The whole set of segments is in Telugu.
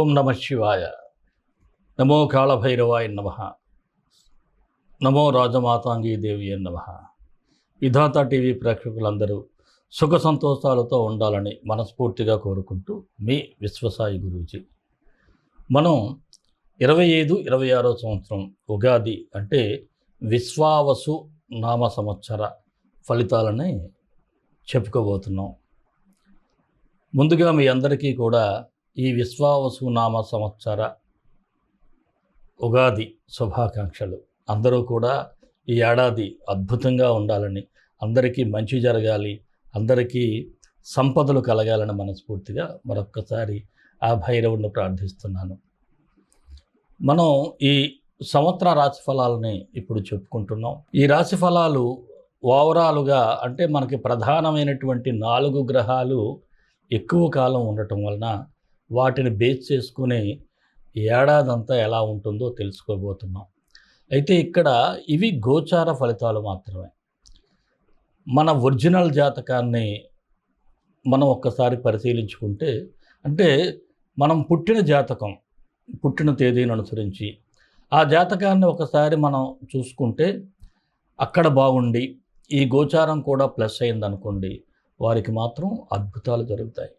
ఓం నమ శివాయ. నమో కాళభైరవాయ నమ. నమో రాజమాతాంగీ దేవి నమ విధాత టీవీ ప్రేక్షకులందరూ సుఖ సంతోషాలతో ఉండాలని మనస్ఫూర్తిగా కోరుకుంటూ మీ విశ్వసాయి గురూజీ. మనం ఇరవై ఐదు ఇరవై ఆరో సంవత్సరం ఉగాది అంటే విశ్వావసు నామ సంవత్సర ఫలితాలని చెప్పుకోబోతున్నాం. ముందుగా మీ అందరికీ కూడా ఈ విశ్వావసు నామ సంవత్సర ఉగాది శుభాకాంక్షలు. అందరూ కూడా ఈ ఏడాది అద్భుతంగా ఉండాలని అందరికీ మంచి జరగాలి అందరికీ సంపదలు కలగాలని మనస్ఫూర్తిగా మరొక్కసారి ఆ భైరవుడిని ప్రార్థిస్తున్నాను. మనం ఈ సంవత్సర రాశి ఫలాలని ఇప్పుడు చెప్పుకుంటున్నాం. ఈ రాశి ఫలాలు ఓవరాలుగా అంటే మనకి ప్రధానమైనటువంటి నాలుగు గ్రహాలు ఎక్కువ కాలం ఉండటం వలన వాటిని బేస్ చేసుకుని ఏడాదంతా ఎలా ఉంటుందో తెలుసుకోబోతున్నాం. అయితే ఇక్కడ ఇవి గోచార ఫలితాలు మాత్రమే. మన ఒరిజినల్ జాతకాన్ని మనం ఒక్కసారి పరిశీలించుకుంటే అంటే మనం పుట్టిన జాతకం పుట్టిన తేదీని అనుసరించి ఆ జాతకాన్ని ఒకసారి మనం చూసుకుంటే అక్కడ బాగుండి ఈ గోచారం కూడా ప్లస్ అయిందనుకోండి వారికి మాత్రం అద్భుతాలు జరుగుతాయి.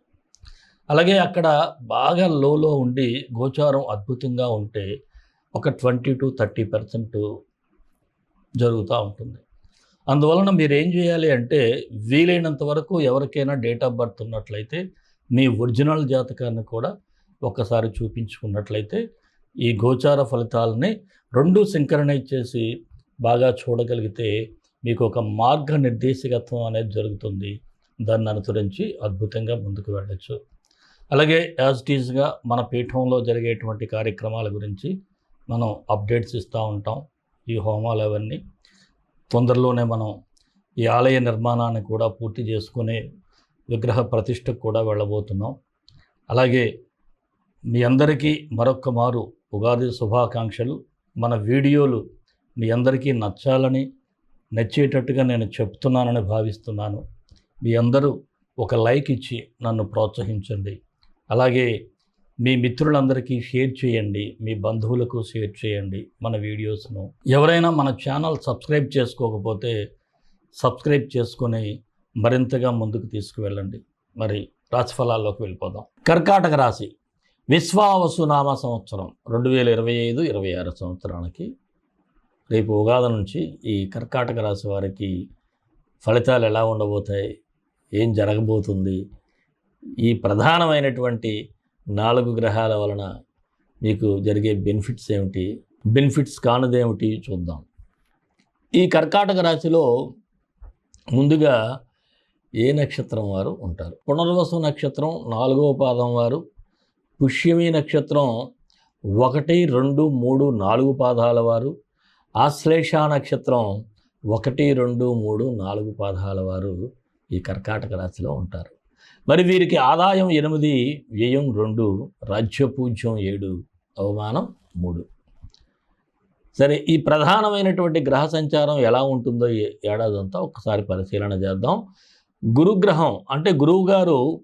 అలాగే అక్కడ బాగా లోలో ఉండి గోచారం అద్భుతంగా ఉంటే ఒక ట్వంటీ టు థర్టీ పర్సెంట్ జరుగుతూ ఉంటుంది. అందువలన మీరు ఏం చేయాలి అంటే వీలైనంత వరకు ఎవరికైనా డేట్ ఆఫ్ బర్త్ ఉన్నట్లయితే మీ ఒరిజినల్ జాతకాన్ని కూడా ఒక్కసారి చూపించుకున్నట్లయితే ఈ గోచార ఫలితాలని రెండు సింకరణైజ్ చేసి బాగా చూడగలిగితే మీకు ఒక మార్గ నిర్దేశకత్వం అనేది జరుగుతుంది. దాన్ని అనుసరించి అద్భుతంగా ముందుకు వెళ్ళచ్చు. అలాగే యాజ్ టీజ్గా మన పీఠంలో జరిగేటువంటి కార్యక్రమాల గురించి మనం అప్డేట్స్ ఇస్తూ ఉంటాం ఈ హోమాలు అవన్నీ. తొందరలోనే మనం ఈ ఆలయ నిర్మాణాన్ని కూడా పూర్తి చేసుకునే విగ్రహ ప్రతిష్టకు కూడా వెళ్ళబోతున్నాం. అలాగే మీ అందరికీ మరొక్క మారు ఉగాది శుభాకాంక్షలు. మన వీడియోలు మీ అందరికీ నచ్చాలని నచ్చేటట్టుగా నేను చెప్తున్నానని భావిస్తున్నాను. మీ అందరూ ఒక లైక్ ఇచ్చి నన్ను ప్రోత్సహించండి. అలాగే మీ మిత్రులందరికీ షేర్ చేయండి మీ బంధువులకు షేర్ చేయండి మన వీడియోస్ను. ఎవరైనా మన ఛానల్ సబ్స్క్రైబ్ చేసుకోకపోతే సబ్స్క్రైబ్ చేసుకొని మరింతగా ముందుకు తీసుకువెళ్ళండి. మరి రాశిఫలాల్లోకి వెళ్ళిపోదాం. కర్కాటక రాశి. విశ్వావసునామ సంవత్సరం రెండు వేల ఇరవై ఐదు ఇరవై ఆరు సంవత్సరానికి రేపు ఉగాది నుంచి ఈ కర్కాటక రాశి వారికి ఫలితాలు ఎలా ఉండబోతాయి ఏం జరగబోతుంది ఈ ప్రధానమైనటువంటి నాలుగు గ్రహాల వలన మీకు జరిగే బెనిఫిట్స్ ఏమిటి? బెనిఫిట్స్ కానిదేమిటి చూద్దాం. ఈ కర్కాటక రాశిలో ముందుగా ఏ నక్షత్రం వారు ఉంటారు? పునర్వసు నక్షత్రం నాలుగవ పాదం వారు. పుష్యమి నక్షత్రం ఒకటి రెండు మూడు నాలుగు పాదాల వారు. ఆశ్లేష నక్షత్రం ఒకటి రెండు మూడు నాలుగు పాదాల వారు ఈ కర్కాటక రాశిలో ఉంటారు. మరి వీరికి ఆదాయం ఎనిమిది వ్యయం రెండు రాజ్యపూజ్యం ఏడు అవమానం మూడు. సరే ఈ ప్రధానమైనటువంటి గ్రహ సంచారం ఎలా ఉంటుందో ఏడాదంతా ఒకసారి పరిశీలన చేద్దాం. గురుగ్రహం అంటే గురువు గారు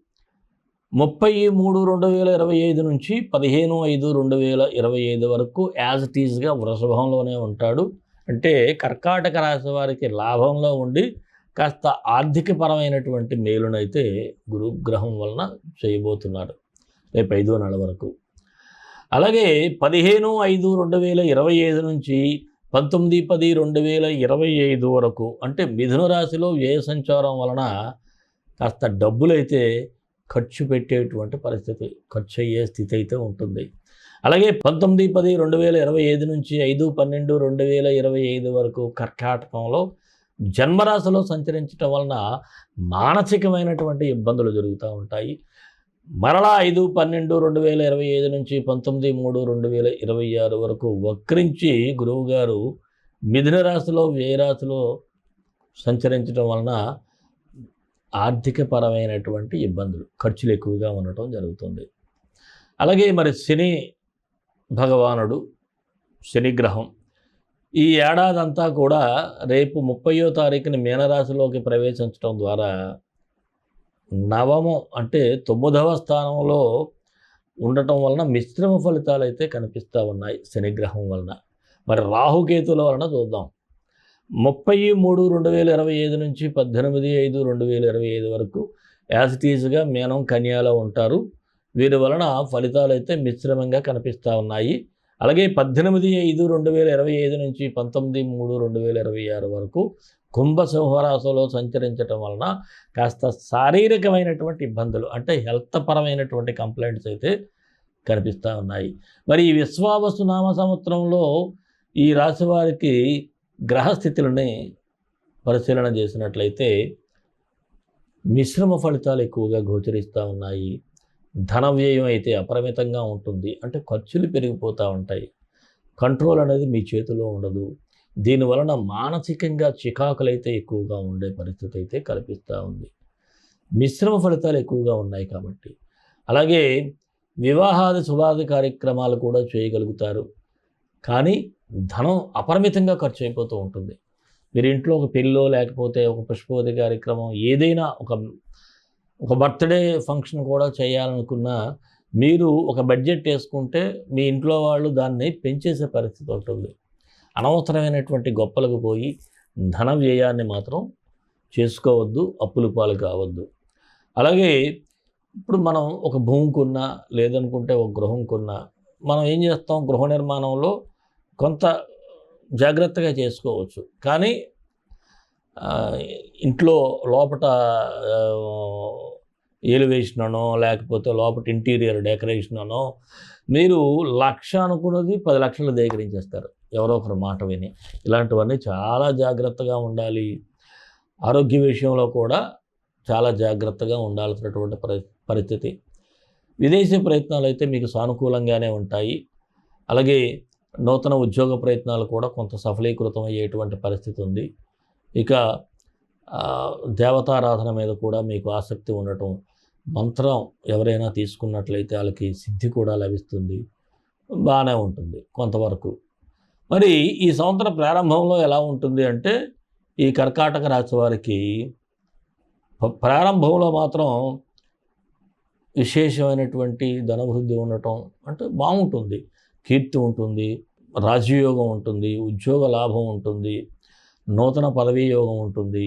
ముప్పై మూడు రెండు వేల ఇరవై ఐదు నుంచి పదిహేను ఐదు రెండు వేల ఇరవై ఐదు వరకు యాజ్ టీజ్గా వృషభంలోనే ఉంటాడు. అంటే కర్కాటక రాశి వారికి లాభంలో ఉండి కాస్త ఆర్థికపరమైనటువంటి మేలునైతే గురుగ్రహం వలన చేయబోతున్నారు. రేపు ఐదో నెల వరకు. అలాగే పదిహేను ఐదు రెండు వేల ఇరవై ఐదు నుంచి పంతొమ్మిది పది రెండు వేల ఇరవై ఐదు వరకు అంటే మిథున రాశిలో వ్యయ సంచారం వలన కాస్త డబ్బులైతే ఖర్చు పెట్టేటువంటి పరిస్థితి ఖర్చు అయ్యే స్థితి అయితే ఉంటుంది. అలాగే పంతొమ్మిది పది రెండు వేల ఇరవై ఐదు నుంచి ఐదు పన్నెండు రెండు వేల ఇరవై ఐదు వరకు కర్కాటకంలో జన్మరాశిలో సంచరించటం వలన మానసికమైనటువంటి ఇబ్బందులు జరుగుతూ ఉంటాయి. మరలా ఐదు పన్నెండు రెండు వేల ఇరవై ఐదు నుంచి పంతొమ్మిది మూడు రెండు వేల ఇరవై ఆరు వరకు వక్రించి గురువు గారు మిథున రాశిలో వ్యయరాశిలో సంచరించడం వలన ఆర్థికపరమైనటువంటి ఇబ్బందులు ఖర్చులు ఎక్కువగా ఉండటం జరుగుతుంది. అలాగే మరి శని భగవానుడు శనిగ్రహం ఈ ఏడాదంతా కూడా రేపు ముప్పయో తారీఖుని మీనరాశిలోకి ప్రవేశించడం ద్వారా నవమం అంటే తొమ్మిదవ స్థానంలో ఉండటం వలన మిశ్రమ ఫలితాలు అయితే కనిపిస్తూ ఉన్నాయి శనిగ్రహం వలన. మరి రాహుకేతుల వలన చూద్దాం. ముప్పై మూడు రెండు వేల ఇరవై ఐదు నుంచి పద్దెనిమిది ఐదు రెండు వేల ఇరవై ఐదు వరకు యాజిటీజ్గా మీనం కన్యాలో ఉంటారు. వీరి వలన ఫలితాలు అయితే మిశ్రమంగా కనిపిస్తూ ఉన్నాయి. అలాగే పద్దెనిమిది ఐదు రెండు వేల ఇరవై ఐదు నుంచి పంతొమ్మిది మూడు రెండు వేల ఇరవై ఆరు వరకు కుంభ సింహరాశిలో సంచరించటం వలన కాస్త శారీరకమైనటువంటి ఇబ్బందులు అంటే హెల్త్ పరమైనటువంటి కంప్లైంట్స్ అయితే కనిపిస్తూ ఉన్నాయి. మరి ఈ విశ్వావసు నామ సంవత్సరంలో ఈ రాశి వారికి గ్రహస్థితులని పరిశీలన చేసినట్లయితే మిశ్రమ ఫలితాలు ఎక్కువగా గోచరిస్తూ ఉన్నాయి. ధన వ్యయం అయితే అపరిమితంగా ఉంటుంది. అంటే ఖర్చులు పెరిగిపోతూ ఉంటాయి. కంట్రోల్ అనేది మీ చేతిలో ఉండదు. దీనివలన మానసికంగా చికాకులైతే ఎక్కువగా ఉండే పరిస్థితి అయితే కల్పిస్తూ ఉంది. మిశ్రమ ఫలితాలు ఎక్కువగా ఉన్నాయి కాబట్టి. అలాగే వివాహాది శుభాది కార్యక్రమాలు కూడా చేయగలుగుతారు. కానీ ధనం అపరిమితంగా ఖర్చు అయిపోతూ ఉంటుంది. మీరు ఇంట్లో ఒక పెళ్ళో లేకపోతే ఒక పుష్పవతి కార్యక్రమం ఏదైనా ఒక ఒక బర్త్డే ఫంక్షన్ కూడా చేయాలనుకున్నా మీరు ఒక బడ్జెట్ వేసుకుంటే మీ ఇంట్లో వాళ్ళు దాన్ని పెంచేసే పరిస్థితి ఉంటుంది. అనవసరమైనటువంటి గొప్పలకు పోయి ధన వ్యయాన్ని మాత్రం చేసుకోవద్దు అప్పులు పాలు కావద్దు. అలాగే ఇప్పుడు మనం ఒక భూమి కొన్నా లేదనుకుంటే ఒక గృహం కొన్నా మనం ఏం చేస్తాం? గృహ నిర్మాణంలో కొంత జాగ్రత్తగా చేసుకోవచ్చు. కానీ ఇంట్లో లోపట ఎలివేషన్ అనో లేకపోతే లోపల ఇంటీరియర్ డెకరేషన్ అనో మీరు లక్ష అనుకున్నది పది లక్షలు దేకరించేస్తారు ఎవరో ఒకరు మాట విని. ఇలాంటివన్నీ చాలా జాగ్రత్తగా ఉండాలి. ఆరోగ్య విషయంలో కూడా చాలా జాగ్రత్తగా ఉండాల్సినటువంటి పరి పరిస్థితి. విదేశీ ప్రయత్నాలు అయితే మీకు సానుకూలంగానే ఉంటాయి. అలాగే నూతన ఉద్యోగ ప్రయత్నాలు కూడా కొంత సఫలీకృతం అయ్యేటువంటి పరిస్థితి ఉంది ఇక దేవతారాధన మీద కూడా మీకు ఆసక్తి ఉండటం మంత్రం ఎవరైనా తీసుకున్నట్లయితే వాళ్ళకి సిద్ధి కూడా లభిస్తుంది. బాగానే ఉంటుంది కొంతవరకు. మరి ఈ సంవత్సరం ప్రారంభంలో ఎలా ఉంటుంది అంటే ఈ కర్కాటక రాశి వారికి ప్రారంభంలో మాత్రం విశేషమైనటువంటి ధనవృద్ధి ఉండటం అంటే బాగుంటుంది కీర్తి ఉంటుంది రాజయోగం ఉంటుంది ఉద్యోగ లాభం ఉంటుంది నూతన పదవీ యోగం ఉంటుంది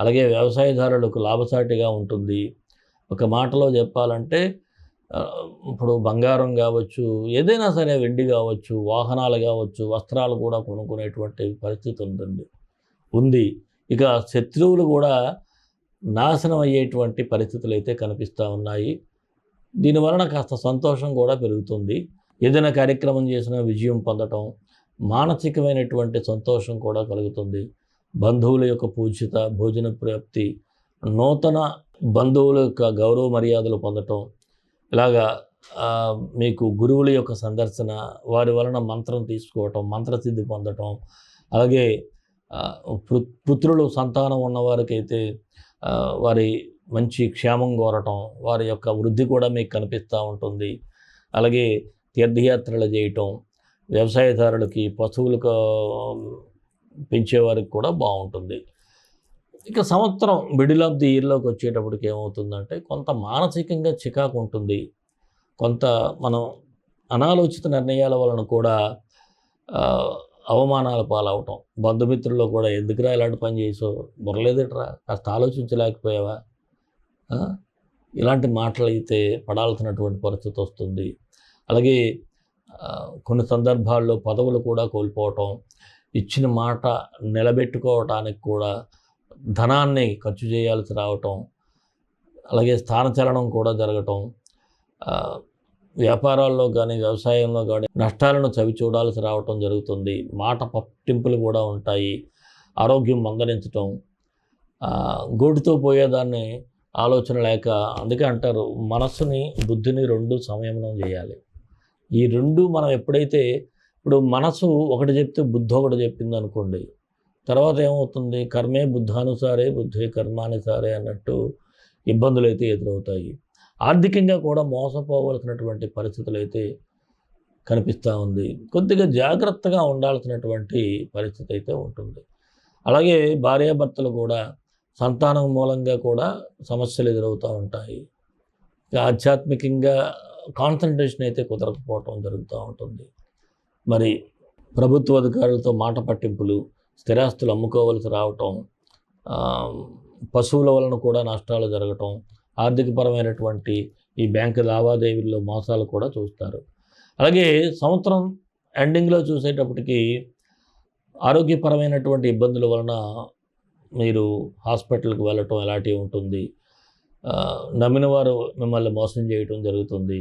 అలాగే వ్యవసాయదారులకు లాభసాటిగా ఉంటుంది. ఒక మాటలో చెప్పాలంటే ఇప్పుడు బంగారం కావచ్చు ఏదైనా సరే వెండి కావచ్చు వాహనాలు కావచ్చు వస్త్రాలు కూడా కొనుక్కునేటువంటి పరిస్థితి ఉంటుంది. ఉంది. ఇక శత్రువులు కూడా నాశనం అయ్యేటువంటి పరిస్థితులు అయితే కనిపిస్తూ ఉన్నాయి. దీనివలన కాస్త సంతోషం కూడా పెరుగుతుంది. ఏదైనా కార్యక్రమం చేసినా విజయం పొందటం మానసికమైనటువంటి సంతోషం కూడా కలుగుతుంది. బంధువుల యొక్క పూజిత భోజన ప్రాప్తి నూతన బంధువుల యొక్క గౌరవ మర్యాదలు పొందటం ఇలాగా మీకు గురువుల యొక్క సందర్శన వారి వలన మంత్రం తీసుకోవటం మంత్రసిద్ధి పొందటం అలాగే పు- పుత్రులు సంతానం ఉన్నవారికైతే వారి మంచి క్షేమం కోరటం వారి యొక్క వృద్ధి కూడా మీకు కనిపిస్తూ ఉంటుంది. అలాగే తీర్థయాత్రలు చేయటం వ్యవసాయదారులకి పశువులకు పెంచేవారికి కూడా బాగుంటుంది. ఇక సంవత్సరం మిడిల్ ఆఫ్ ది ఇయర్లోకి వచ్చేటప్పటికి ఏమవుతుందంటే కొంత మానసికంగా చికాకు ఉంటుంది. కొంత మనం అనాలోచిత నిర్ణయాల వలన కూడా అవమానాల పాలవటం. బంధుమిత్రుల్లో కూడా ఎందుకురా ఇలాంటి పని చేసావు? బుర్రలేదట్రా కాస్త ఆలోచించలేకపోయావా? ఇలాంటి మాటలు అయితే పడాల్సినటువంటి పరిస్థితి వస్తుంది. అలాగే కొన్ని సందర్భాల్లో పదవులు కూడా కోల్పోవటం. ఇచ్చిన మాట నిలబెట్టుకోవటానికి కూడా ధనాన్ని ఖర్చు చేయాల్సి రావటం అలాగే స్థానచలనం కూడా జరగటం వ్యాపారాల్లో కానీ వ్యవసాయంలో కానీ నష్టాలను చవి చూడాల్సి రావటం జరుగుతుంది. మాట పట్టింపులు కూడా ఉంటాయి. ఆరోగ్యం మందరించటం ఆ, గూటితో పోయేదాన్ని ఆలోచన లేక అందుకే అంటారు మనస్సుని బుద్ధిని రెండు సంయమనం చేయాలి. ఈ రెండు మనం ఎప్పుడైతే ఇప్పుడు మనసు ఒకటి చెప్తే బుద్ధి ఒకటి చెప్పింది అనుకోండి తర్వాత ఏమవుతుంది? కర్మే బుద్ధానుసారే బుద్ధి కర్మానుసారే అన్నట్టు ఇబ్బందులు అయితే ఎదురవుతాయి. ఆర్థికంగా కూడా మోసపోవలసినటువంటి పరిస్థితులు అయితే కనిపిస్తూ ఉంది. కొద్దిగా జాగ్రత్తగా ఉండాల్సినటువంటి పరిస్థితి అయితే ఉంటుంది. అలాగే భార్యాభర్తలు కూడా సంతానం మూలంగా కూడా సమస్యలు ఎదురవుతూ ఉంటాయి. ఆధ్యాత్మికంగా కాన్సన్ట్రేషన్ అయితే కుదరకపోవటం జరుగుతూ ఉంటుంది. మరి ప్రభుత్వ అధికారులతో మాట పట్టింపులు స్థిరాస్తులు అమ్ముకోవలసి రావటం పశువుల వలన కూడా నష్టాలు జరగటం ఆర్థికపరమైనటువంటి ఈ బ్యాంకు లావాదేవీల్లో మోసాలు కూడా చూస్తారు. అలాగే సంవత్సరం ఎండింగ్లో చూసేటప్పటికి ఆరోగ్యపరమైనటువంటి ఇబ్బందుల వలన మీరు హాస్పిటల్కి వెళ్ళటం ఎలాంటివి ఉంటుంది. నమ్మిన వారు మిమ్మల్ని మోసం చేయటం జరుగుతుంది.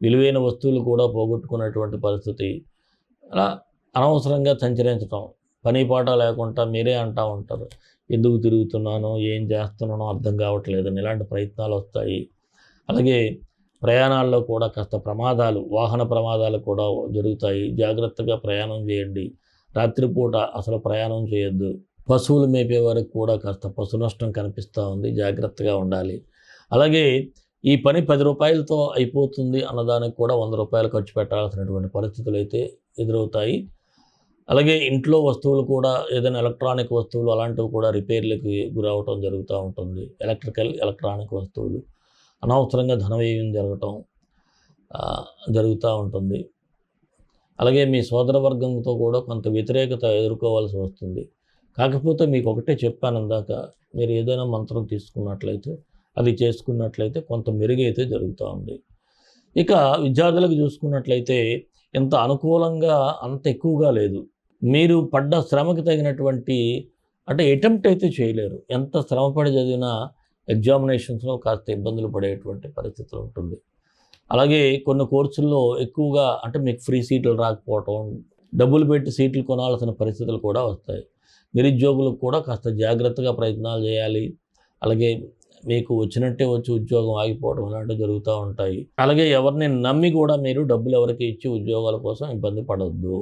విలువైన వస్తువులు కూడా పోగొట్టుకున్నటువంటి పరిస్థితి. అలా అనవసరంగా సంచరించటం. పని పాట లేకుండా మీరే అంటూ ఉంటారు. ఎందుకు తిరుగుతున్నానో ఏం చేస్తున్నానో అర్థం కావట్లేదని ఇలాంటి ప్రయత్నాలు వస్తాయి. అలాగే ప్రయాణాల్లో కూడా కాస్త ప్రమాదాలు వాహన ప్రమాదాలు కూడా జరుగుతాయి. జాగ్రత్తగా ప్రయాణం చేయండి. రాత్రిపూట అసలు ప్రయాణం చేయొద్దు. పశువులు మేపే వరకు కూడా కాస్త పశు నష్టం కనిపిస్తూ ఉంది. జాగ్రత్తగా ఉండాలి. అలాగే ఈ పని పది రూపాయలతో అయిపోతుంది అన్నదానికి కూడా వంద రూపాయలు ఖర్చు పెట్టాల్సినటువంటి పరిస్థితులు అయితే ఎదురవుతాయి. అలాగే ఇంట్లో వస్తువులు కూడా ఏదైనా ఎలక్ట్రానిక్ వస్తువులు అలాంటివి కూడా రిపేర్లకి గురవటం జరుగుతూ ఉంటుంది. ఎలక్ట్రికల్ ఎలక్ట్రానిక్ వస్తువులు. అనవసరంగా ధన వ్యయం జరగటం జరుగుతూ ఉంటుంది. అలాగే మీ సోదర వర్గంతో కూడా కొంత వ్యతిరేకత ఎదుర్కోవాల్సి వస్తుంది. కాకపోతే మీకు ఒకటే చెప్పాను ఇందాక మీరు ఏదైనా మంత్రం తీసుకున్నట్లయితే అది చేసుకున్నట్లయితే కొంత మెరుగైతే జరుగుతూ ఉంది. ఇక విద్యార్థులకు చూసుకున్నట్లయితే ఇంత అనుకూలంగా అంత ఎక్కువగా లేదు. మీరు పడ్డ శ్రమకి తగినటువంటి అంటే అటెంప్ట్ అయితే చేయలేరు. ఎంత శ్రమపడి చదివినా ఎగ్జామినేషన్స్లో కాస్త ఇబ్బందులు పడేటువంటి పరిస్థితి ఉంటుంది. అలాగే కొన్ని కోర్సుల్లో ఎక్కువగా అంటే మీకు ఫ్రీ సీట్లు రాకపోవటం డబ్బులు పెట్టి సీట్లు కొనాల్సిన పరిస్థితులు కూడా వస్తాయి. నిరుద్యోగులకు కూడా కాస్త జాగ్రత్తగా ప్రయత్నాలు చేయాలి. అలాగే మీకు వచ్చినట్టే వచ్చి ఉద్యోగం ఆగిపోవడం ఇలాంటివి జరుగుతూ ఉంటాయి. అలాగే ఎవరిని నమ్మి కూడా మీరు డబ్బులు ఎవరికి ఇచ్చి ఉద్యోగాల కోసం ఇబ్బంది పడవద్దు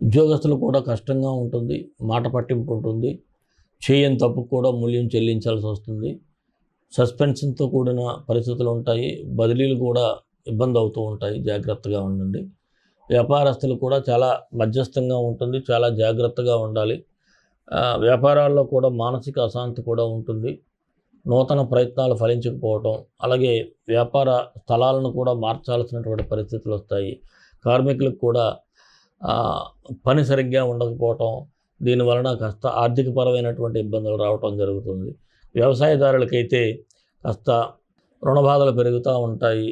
ఉద్యోగస్తులు కూడా కష్టంగా ఉంటుంది మాట పట్టింపు ఉంటుంది చేయని తప్పు కూడా మూల్యం చెల్లించాల్సి వస్తుంది. సస్పెన్షన్తో కూడిన పరిస్థితులు ఉంటాయి బదిలీలు కూడా ఇబ్బంది అవుతూ ఉంటాయి. జాగ్రత్తగా ఉండండి. వ్యాపారస్తులు కూడా చాలా మధ్యస్థంగా ఉంటుంది చాలా జాగ్రత్తగా ఉండాలి. వ్యాపారాల్లో కూడా మానసిక అశాంతి కూడా ఉంటుంది. నూతన ప్రయత్నాలు ఫలించకపోవటం అలాగే వ్యాపార స్థలాలను కూడా మార్చాల్సినటువంటి పరిస్థితులు వస్తాయి. కార్మికులకు కూడా పని సరిగ్గా ఉండకపోవటం దీని వలన కాస్త ఆర్థికపరమైనటువంటి ఇబ్బందులు రావటం జరుగుతుంది. వ్యవసాయదారులకైతే కాస్త రుణబాధలు పెరుగుతూ ఉంటాయి.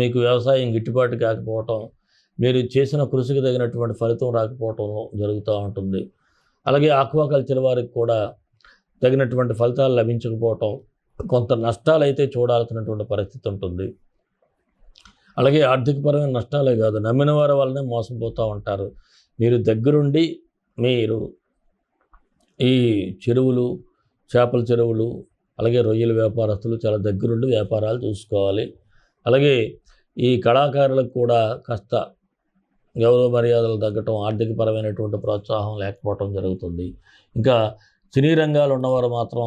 మీకు వ్యవసాయం గిట్టుబాటు కాకపోవటం మీరు చేసిన కృషికి తగినటువంటి ఫలితం రాకపోవటం జరుగుతూ ఉంటుంది. అలాగే ఆక్వాకల్చర్ వారికి కూడా తగినటువంటి ఫలితాలు లభించకపోవటం కొంత నష్టాలు అయితే చూడాల్సినటువంటి పరిస్థితి ఉంటుంది. అలాగే ఆర్థికపరమైన నష్టాలే కాదు నమ్మిన వారి వల్లనే మోసపోతూ ఉంటారు. మీరు దగ్గరుండి మీరు ఈ చెరువులు చేపల చెరువులు అలాగే రొయ్యల వ్యాపారస్తులు చాలా దగ్గరుండి వ్యాపారాలు చూసుకోవాలి. అలాగే ఈ కళాకారులకు కూడా కాస్త గౌరవ మర్యాదలు తగ్గటం ఆర్థికపరమైనటువంటి ప్రోత్సాహం లేకపోవటం జరుగుతుంది. ఇంకా సినీ రంగాలు ఉన్నవారు మాత్రం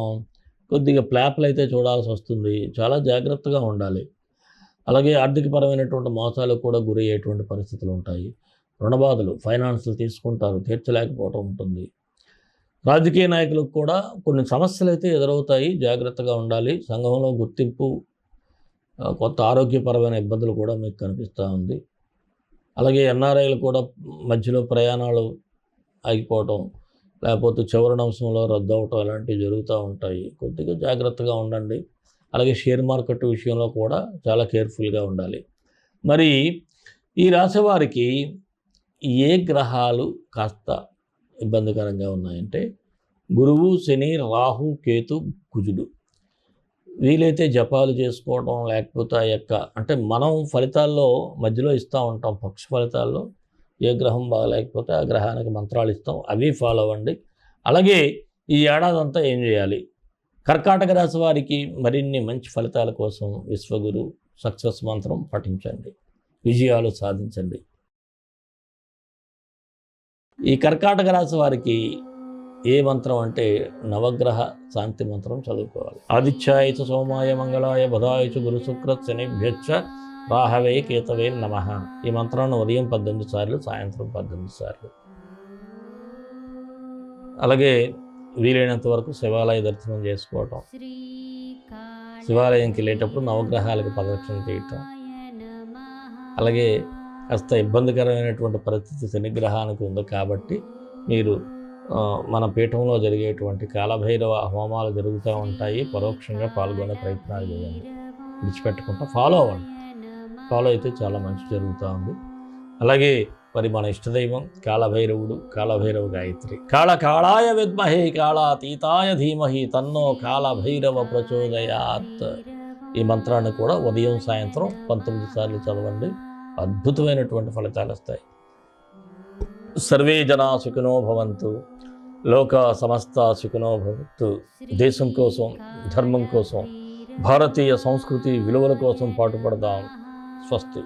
కొద్దిగా ప్లాప్లు అయితే చూడాల్సి వస్తుంది. చాలా జాగ్రత్తగా ఉండాలి. అలాగే ఆర్థికపరమైనటువంటి మోసాలకు కూడా గురయ్యేటువంటి పరిస్థితులు ఉంటాయి. రుణబాధలు ఫైనాన్స్లు తీసుకుంటారు తీర్చలేకపోవటం ఉంటుంది. రాజకీయ నాయకులకు కూడా కొన్ని సమస్యలు అయితే ఎదురవుతాయి. జాగ్రత్తగా ఉండాలి. సంఘంలో గుర్తింపు కొత్త ఆరోగ్యపరమైన ఇబ్బందులు కూడా మీకు కనిపిస్తూ ఉంది. అలాగే ఎన్ఆర్ఐలు కూడా మధ్యలో ప్రయాణాలు ఆగిపోవటం లేకపోతే చివరి అంశంలో రద్దు అవటం ఇలాంటివి జరుగుతూ ఉంటాయి. కొద్దిగా జాగ్రత్తగా ఉండండి. అలాగే షేర్ మార్కెట్ విషయంలో కూడా చాలా కేర్ఫుల్గా ఉండాలి. మరి ఈ రాసేవారికి ఏ గ్రహాలు కాస్త ఇబ్బందికరంగా ఉన్నాయంటే గురువు శని రాహు కేతు కుజుడు. వీలైతే జపాలు చేసుకోవడం లేకపోతే ఆ యొక్క అంటే మనం ఫలితాల్లో మధ్యలో ఇస్తూ ఉంటాం పక్ష ఫలితాల్లో. ఏ గ్రహం బాగలేకపోతే ఆ గ్రహానికి మంత్రాలు ఇస్తాం అవి ఫాలో అవ్వండి. అలాగే ఈ ఏడాది అంతా ఏం చేయాలి? కర్కాటక రాశి వారికి మరిన్ని మంచి ఫలితాల కోసం విశ్వగురు సక్సెస్ మంత్రం పఠించండి. విజయాలు సాధించండి. ఈ కర్కాటక రాశి వారికి ఏ మంత్రం అంటే నవగ్రహ శాంతి మంత్రం చదువుకోవాలి. ఆదిత్యాయ సోమాయ మంగళాయ బుధాయ గురు శుక్ర శనిభ్యచ్చ రాహవే కేతవే నమ. ఈ మంత్రాన్ని ఉదయం పద్దెనిమిది సార్లు సాయంత్రం పద్దెనిమిది సార్లు. అలాగే వీలైనంత వరకు శివాలయ దర్శనం చేసుకోవటం. శివాలయంకి వెళ్ళేటప్పుడు నవగ్రహాలకు ప్రదక్షిణ చేయటం. అలాగే కాస్త ఇబ్బందికరమైనటువంటి పరిస్థితి శనిగ్రహానికి ఉంది కాబట్టి మీరు మన పీఠంలో జరిగేటువంటి కాలభైరవ హోమాలు జరుగుతూ ఉంటాయి. పరోక్షంగా పాల్గొనే ప్రయత్నాలు చేయండి. విడిచిపెట్టకుండా ఫాలో అవ్వండి. ఫాలో అయితే చాలా మంచి జరుగుతూ ఉంది. అలాగే మరి మన ఇష్టదైవం కాలభైరవుడు కాలభైరవ గాయత్రి. కాళ కాళాయ విద్మహే కాళాతీతాయ ధీమహి తన్నో కాలభైరవ ప్రచోదయాత్. ఈ మంత్రాన్ని కూడా ఉదయం సాయంత్రం పంతొమ్మిది సార్లు చదవండి. అద్భుతమైనటువంటి ఫలితాలు వస్తాయి. సర్వే జనా సుఖినో భవంతు. లోక సమస్త సుఖినో భవంతు. దేశం కోసం ధర్మం కోసం భారతీయ సంస్కృతి విలువల కోసం పాటుపడదాం. स्वस्ति